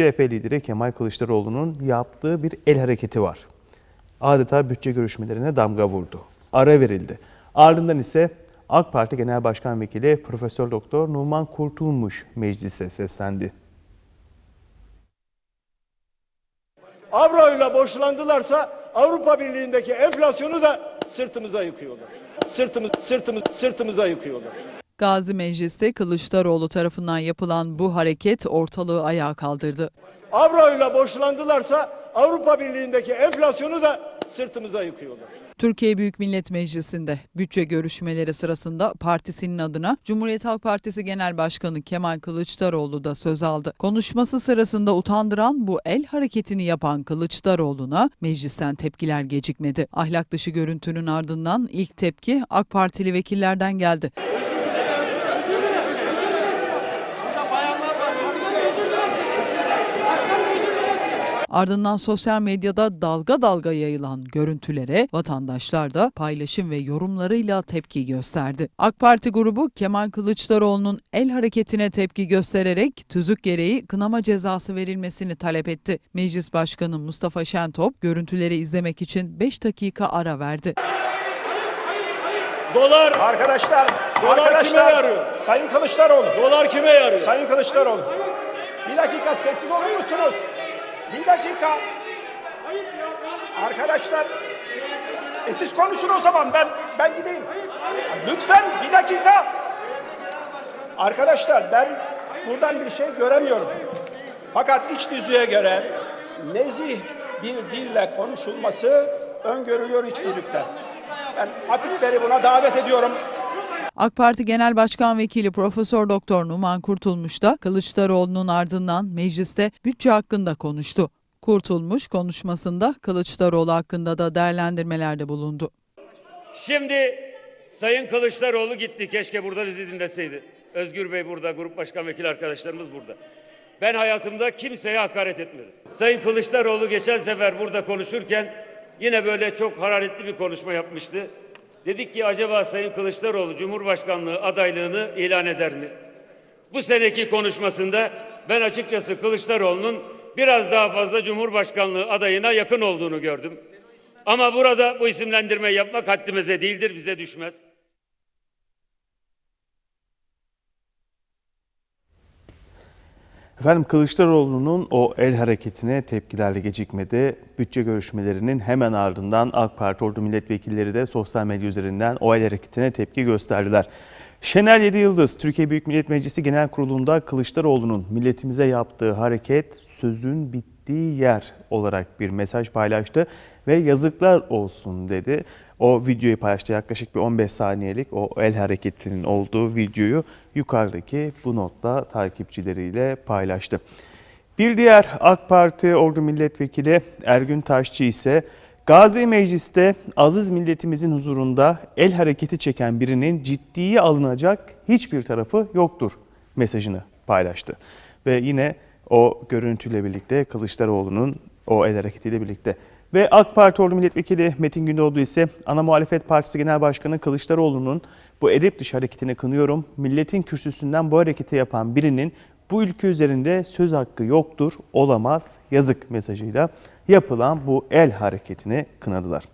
CHP lideri Kemal Kılıçdaroğlu'nun yaptığı bir el hareketi var. Adeta bütçe görüşmelerine damga vurdu. Ara verildi. Ardından ise AK Parti Genel Başkan Vekili Profesör Doktor Numan Kurtulmuş meclise seslendi. Avroyla borçlandılarsa Avrupa Birliği'ndeki enflasyonu da sırtımıza yıkıyorlar. Sırtımız, sırtımız, sırtımıza yıkıyorlar. Gazi Meclis'te Kılıçdaroğlu tarafından yapılan bu hareket ortalığı ayağa kaldırdı. Avroyla borçlandılarsa Avrupa Birliği'ndeki enflasyonu da sırtımıza yıkıyorlar. Türkiye Büyük Millet Meclisi'nde bütçe görüşmeleri sırasında partisinin adına Cumhuriyet Halk Partisi Genel Başkanı Kemal Kılıçdaroğlu da söz aldı. Konuşması sırasında utandıran bu el hareketini yapan Kılıçdaroğlu'na meclisten tepkiler gecikmedi. Ahlak dışı görüntünün ardından ilk tepki AK Partili vekillerden geldi. Ardından sosyal medyada dalga dalga yayılan görüntülere vatandaşlar da paylaşım ve yorumlarıyla tepki gösterdi. AK Parti grubu Kemal Kılıçdaroğlu'nun el hareketine tepki göstererek tüzük gereği kınama cezası verilmesini talep etti. Meclis Başkanı Mustafa Şentop görüntüleri izlemek için 5 dakika ara verdi. Dolar, Arkadaşlar, Dolar arkadaşlar, kime yarıyor? Sayın Kılıçdaroğlu, dolar kime yarıyor? Sayın Kılıçdaroğlu. Bir dakika sessiz olur musunuz? Bir dakika. Arkadaşlar, e siz konuşun o zaman ben ben gideyim. Lütfen bir dakika. Arkadaşlar ben buradan bir şey göremiyorum. Fakat iç düzüğe göre nezih bir dille konuşulması öngörülüyor iç düzükte. Ben hatipleri buna davet ediyorum. AK Parti Genel Başkan Vekili Profesör Doktor Numan Kurtulmuş da Kılıçdaroğlu'nun ardından mecliste bütçe hakkında konuştu. Kurtulmuş konuşmasında Kılıçdaroğlu hakkında da değerlendirmelerde bulundu. Şimdi Sayın Kılıçdaroğlu gitti. Keşke burada bizi dinleseydi. Özgür Bey burada, grup başkan vekili arkadaşlarımız burada. Ben hayatımda kimseye hakaret etmedim. Sayın Kılıçdaroğlu geçen sefer burada konuşurken yine böyle çok hararetli bir konuşma yapmıştı. Dedik ki acaba Sayın Kılıçdaroğlu Cumhurbaşkanlığı adaylığını ilan eder mi? Bu seneki konuşmasında ben açıkçası Kılıçdaroğlu'nun biraz daha fazla Cumhurbaşkanlığı adayına yakın olduğunu gördüm. Ama burada bu isimlendirmeyi yapmak haddimize değildir, bize düşmez. Efendim Kılıçdaroğlu'nun o el hareketine tepkilerle gecikmedi. Bütçe görüşmelerinin hemen ardından AK Parti Ordu Milletvekilleri de sosyal medya üzerinden o el hareketine tepki gösterdiler. Şenel Yedi Yıldız, Türkiye Büyük Millet Meclisi Genel Kurulu'nda Kılıçdaroğlu'nun milletimize yaptığı hareket sözün bittiği yer olarak bir mesaj paylaştı ve yazıklar olsun dedi. O videoyu paylaştı yaklaşık bir 15 saniyelik o el hareketinin olduğu videoyu yukarıdaki bu notla takipçileriyle paylaştı. Bir diğer AK Parti Ordu Milletvekili Ergün Taşçı ise Gazi Meclis'te aziz milletimizin huzurunda el hareketi çeken birinin ciddiye alınacak hiçbir tarafı yoktur mesajını paylaştı. Ve yine o görüntüyle birlikte Kılıçdaroğlu'nun o el hareketiyle birlikte ve AK Parti Ordu Milletvekili Metin Gündoğdu ise ana muhalefet partisi genel başkanı Kılıçdaroğlu'nun bu edep dışı hareketini kınıyorum. Milletin kürsüsünden bu hareketi yapan birinin bu ülke üzerinde söz hakkı yoktur, olamaz, yazık mesajıyla yapılan bu el hareketini kınadılar.